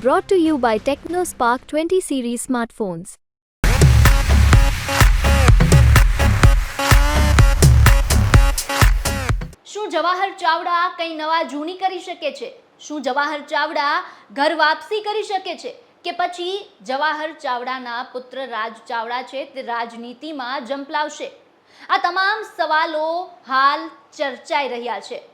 Brought to you by TechnoSpark 20 series smartphones. શું જવાહર ચાવડા કંઈ નવા જૂની કરી શકે છે? શું જવાહર ચાવડા ઘર વાપસી કરી શકે છે? કે પછી જવાહર ચાવડાના પુત્ર રાજ ચાવડા છે તે રાજનીતિમાં જંપલાવશે? આ તમામ સવાલો હાલ ચર્ચાઈ રહ્યા છે.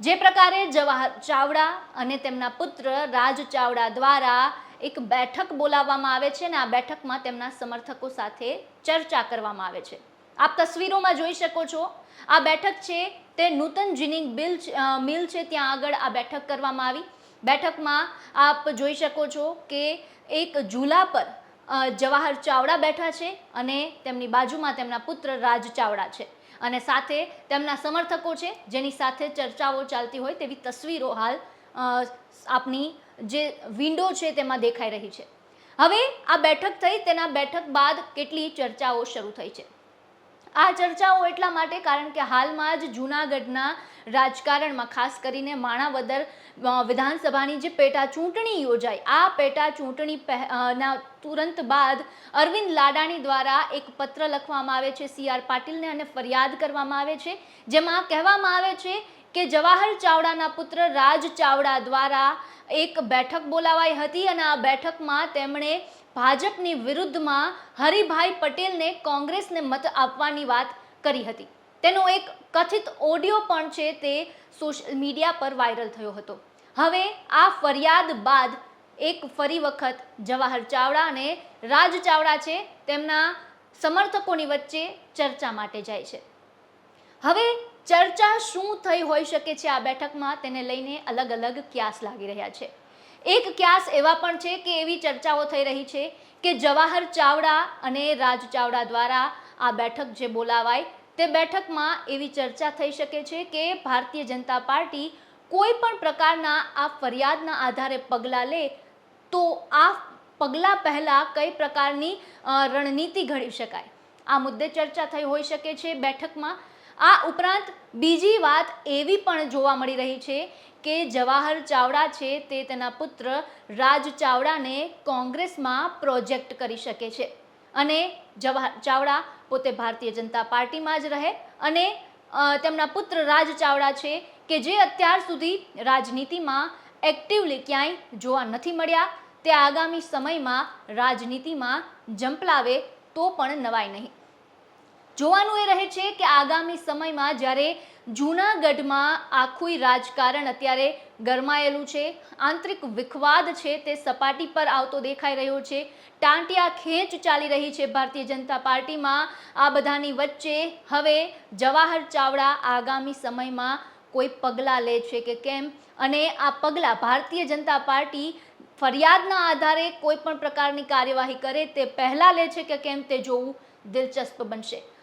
જે પ્રકારે જવાહર ચાવડા અને તેમના પુત્ર રાજ ચાવડા દ્વારા એક બેઠક બોલાવવામાં આવે છે અને આ બેઠકમાં તેમના સમર્થકો સાથે ચર્ચા કરવામાં આવે છે. આપ તસવીરોમાં જોઈ શકો છો, આ બેઠક છે, તે નૂતન જીનિંગ બિલ મિલ છે, ત્યાં આગળ આ બેઠક કરવામાં આવી. બેઠકમાં આપ જોઈ શકો છો કે એક ઝૂલા પર જવાહર ચાવડા બેઠા છે અને તેમની બાજુમાં તેમના પુત્ર રાજ ચાવડા છે. અને સાથે તેમના સમર્થકો છે, જેની સાથે ચર્ચાઓ ચાલતી હોય તેવી તસવીરો હાલ આપની જે વિન્ડો છે તેમાં દેખાઈ રહી છે. હવે આ બેઠક થઈ, તેના બેઠક બાદ કેટલી ચર્ચાઓ શરૂ થઈ છે. આ ચર્ચાઓ એટલા માટે કારણ કે હાલમાં જ જૂનાગઢના રાજકારણમાં, ખાસ કરીને માણાવદર વિધાનસભાની જે પેટા ચૂંટણી યોજાઈ, આ પેટા ચૂંટણી ના તુરંત બાદ અરવિંદ લાડાણી દ્વારા એક પત્ર લખવામાં આવે છે, સી આર પાટીલને અને ફરિયાદ કરવામાં આવે છે, જેમાં કહેવામાં આવે છે કે જવાહર ચાવડાના પુત્ર રાજ ચાવડા દ્વારા એક બેઠક બોલાવાઈ હતી અને આ બેઠકમાં તેમણે ભાજપની વિરુદ્ધમાં હરિભાઈ પટેલને કોંગ્રેસને મત આપવાની વાત કરી હતી. તેનો એક કથિત ઓડિયો પણ છે તે સોશિયલ મીડિયા પર વાયરલ થયો હતો. હવે આ ફરિયાદ બાદ એક ફરી વખત જવાહર ચાવડા અને રાજ ચાવડા છે તેમના સમર્થકોની વચ્ચે ચર્ચા માટે જાય છે. હવે ચર્ચા શું થઈ હોઈ શકે છે આ બેઠકમાં તેને લઈને અલગ અલગ ક્યાસ લાગી રહ્યા છે. એક ક્યાસ એવા પણ છે કે એવી ચર્ચાઓ થઈ રહી છે કે જવાહર ચાવડા અને રાજ ચાવડા દ્વારા આ બેઠક જે બોલાવાય તે બેઠકમાં એવી ચર્ચા થઈ શકે છે કે ભારતીય જનતા પાર્ટી કોઈ પણ પ્રકારના આ ફરિયાદના આધારે પગલાં લે તો આ પગલાં પહેલાં કઈ પ્રકારની રણનીતિ ઘડી શકાય. આ મુદ્દે ચર્ચા થઈ હોઈ શકે છે બેઠકમાં. આ ઉપરાંત બીજી વાત એવી પણ જોવા મળી રહી છે કે જવાહર ચાવડા છે તે તેના પુત્ર રાજ ચાવડાને કોંગ્રેસમાં પ્રોજેક્ટ કરી શકે છે. અને જવાહર ચાવડા પોતે ભારતીય જનતા પાર્ટીમાં જ રહે અને તેમના પુત્ર રાજ ચાવડા છે કે જે અત્યાર સુધી રાજનીતિમાં એક્ટિવલી ક્યાંય જોવા નથી મળ્યા, તે આગામી સમયમાં રાજનીતિમાં જંપલાવે તો પણ નવાય નહીં. જોવાનું એ રહે છે કે આગામી સમયમાં જ્યારે જૂનાગઢમાં આખું રાજકારણ અત્યારે ગરમાયેલું છે, આંતરિક વિખવાદ છે, તે સપાટી પર આવતો દેખાઈ રહ્યો છે, ટાંટિયા ખેંચ ચાલી રહી છે ભારતીય જનતા પાર્ટીમાં. આ બધાની વચ્ચે હવે જવાહર ચાવડા આગામી સમયમાં કોઈ પગલાં લે છે કે કેમ? અને આ પગલાં ભારતીય જનતા પાર્ટી ફરિયાદના આધારે કોઈ પણ પ્રકારની કાર્યવાહી કરે તે પહેલાં લે છે કે કેમ તે જોવું દિલચસ્પ બનશે.